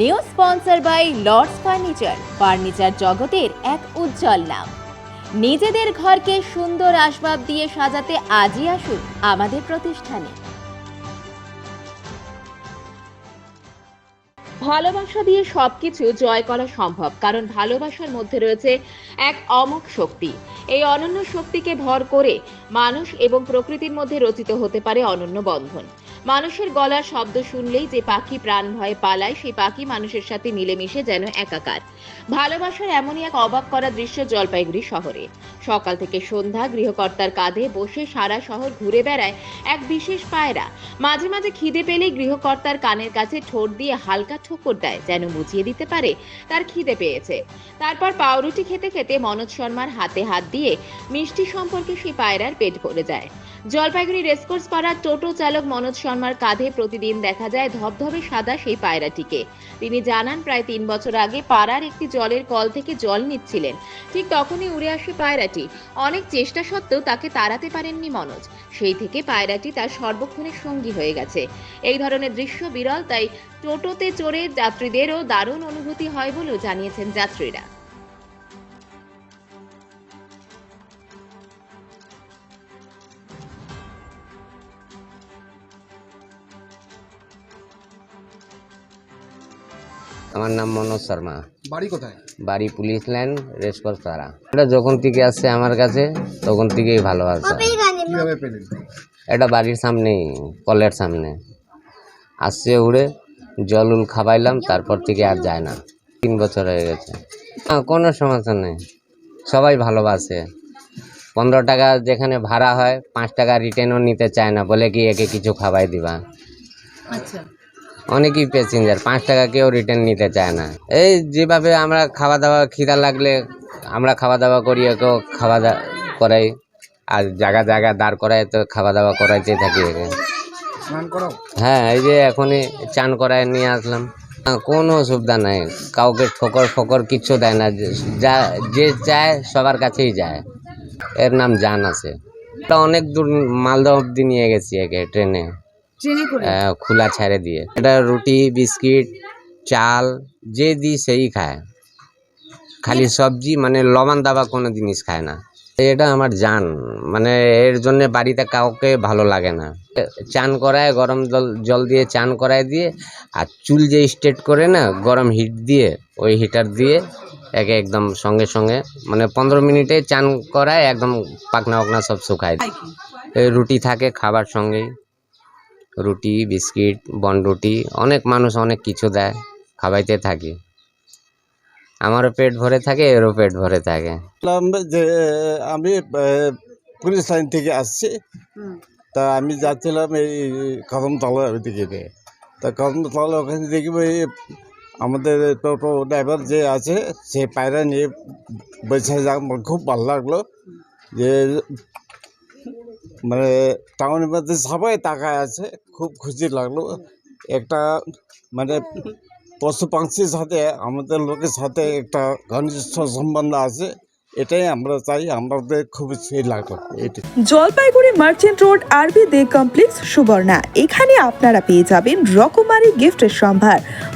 New sponsor by Lords furniture. Furniture জগতের এক উজ্জ্বল নাম। নিজেদের ঘরকে সুন্দর আসবাব দিয়ে সাজাতে আজই আসুন আমাদের প্রতিষ্ঠানে। ভালোবাসা দিয়ে সবকিছু জয় করা সম্ভব, কারণ ভালোবাসার মধ্যে রয়েছে এক অমোঘ শক্তি। এই অনন্য শক্তিকে ভর করে মানুষ এবং প্রকৃতির মধ্যে রচিত হতে পারে অনন্য বন্ধন। মানুষের গলার শব্দ শুনলেই যে পাখি প্রাণ ভয়ে পালায়, সেই পাখি মানুষের সাথে মিলেমিশে যেন একাকার। ভালোবাসার এমনই এক অবাক করা দৃশ্য জলপাইগুড়ি শহরে। সকাল থেকে সন্ধ্যা গৃহকর্তার কাঁধে বসে সারা শহর ঘুরে বেড়ায় এক বিশেষ পায়রা। মাঝে মাঝে খিদে পেলেই গৃহকর্তার কানের কাছে ঠোঁট দিয়ে হালকা ঠোকর দেয়, যেন বুঝিয়ে দিতে পারে, তার খিদে পেয়েছে। তারপর পাউরুটি খেতে খেতে মনোজ শর্মার হাতে হাত দিয়ে মিষ্টি সম্পর্কে সেই পায়রার পেট ভরে যায়। জলপাইগুড়ি রেসকোর্স পাড়ার টোটো চালক মনোজ শর্মার কাঁধে প্রতিদিন দেখা যায় ধবধবে সাদা সেই পায়রাটিকে। তিনি জানান, প্রায় তিন বছর আগে পাড়ার একটি জলের কল থেকে জল নিচ্ছিলেন। ঠিক তখনই উড়ে আসে পায়রাটি। অনেক চেষ্টা সত্ত্বেও তাকে তাড়াতে পারেননি মনোজ। সেই থেকে পায়রাটি তার সর্বক্ষণের সঙ্গী হয়ে গেছে। এই ধরনের দৃশ্য বিরল, তাই টোটোতে চড়ে যাত্রীদেরও দারুণ অনুভূতি হয় বলেও জানিয়েছেন যাত্রীরা। আমার নাম মনোজ শর্মা। বাড়ি কোথায়? বাড়ি পুলিশ লাইন রেসকোর্স পাড়া। এটা যখন থেকে আসছে আমার কাছে তখন থেকেই ভালোবাসা কীভাবে পেলেন? এটা বাড়ির সামনেই কলের সামনে। আসছে উড়ে জল উল খাবাইলাম তারপর থেকে আর যায় না। তিন বছর হয়ে গেছে। না কোনো সমস্যা নেই। সবাই ভালোবাসে পনেরো টাকা যেখানে ভাড়া হয় পাঁচ টাকা রিটার্নও নিতে চায় না বলে কি একে কিছু খাবাই দিবা? আচ্ছা। অনেকই প্যাসেঞ্জার পাঁচ টাকা কেউ রিটার্ন নিতে চায় না। এই যেভাবে আমরা খাওয়া দাওয়া খিদা লাগলে আমরা খাওয়া দাওয়া করি একেও খাওয়া দাওয়া করাই। আর জায়গা জায়গা দাঁড় করাই তো খাওয়া দাওয়া করাইতে থাকি একে। হ্যাঁ এই যে এখনই চান করায় নিয়ে আসলাম। কোনো অসুবিধা নাই। কাউকে ঠোকর ফকর কিচ্ছু দেয় না। যা যে চায় সবার কাছেই যায়। এর নাম জান আছে। এটা অনেক দূর মালদা অব্দি নিয়ে গেছি একে ট্রেনে। খোলা ছেড়ে দিয়ে। এটা রুটি বিস্কিট চাল যে দিই সেই খায়। খালি সবজি মানে লবণ দাবা কোনো জিনিস খায় না। এটা আমার জান। মানে এর জন্য বাড়িতে কাউকে ভালো লাগে না। চান করায় গরম জল জল দিয়ে চান করায় দিয়ে আর চুল যে স্ট্রেট করে না গরম হিট দিয়ে ওই হিটার দিয়ে একে একদম সঙ্গে সঙ্গে মানে পনেরো মিনিটে চান করায় একদম পাকনা পাকনা সব শুকায়। এই রুটি থাকে খাবার সঙ্গেই। রুটি বিস্কিট বনরুটি অনেক মানুষ অনেক কিছু দেয় খাবাইতে থাকি। আমারও পেট ভরে থাকে এরও পেট ভরে থাকে। যে আমি পুলিশ লাইন থেকে আসছি। তা আমি যাচ্ছিলাম এই কদমতলা দিকে তা কদমতলা ওখানে দেখি ওই আমাদের টোটো ড্রাইভার যে আছে সে পায়রা নিয়ে বসে যা আমার খুব ভালো লাগল। যে মানে টাউনের মধ্যে সবাই তাকায় আছে, খুব খুশি লাগল। একটা মানে পশু পাখির সাথে, আমাদের লোকের সাথে একটা ঘনিষ্ঠ সম্বন্ধ আছে, এটাই আমরা চাই, আমাদের খুব সেই লাগল এটি জলপাইগুড়ি মার্চেন্ট রোড আরবি দে কমপ্লেক্স সুবর্ণা, এখানে আপনারা পেয়ে যাবেন রকমারি গিফটের সম্ভার।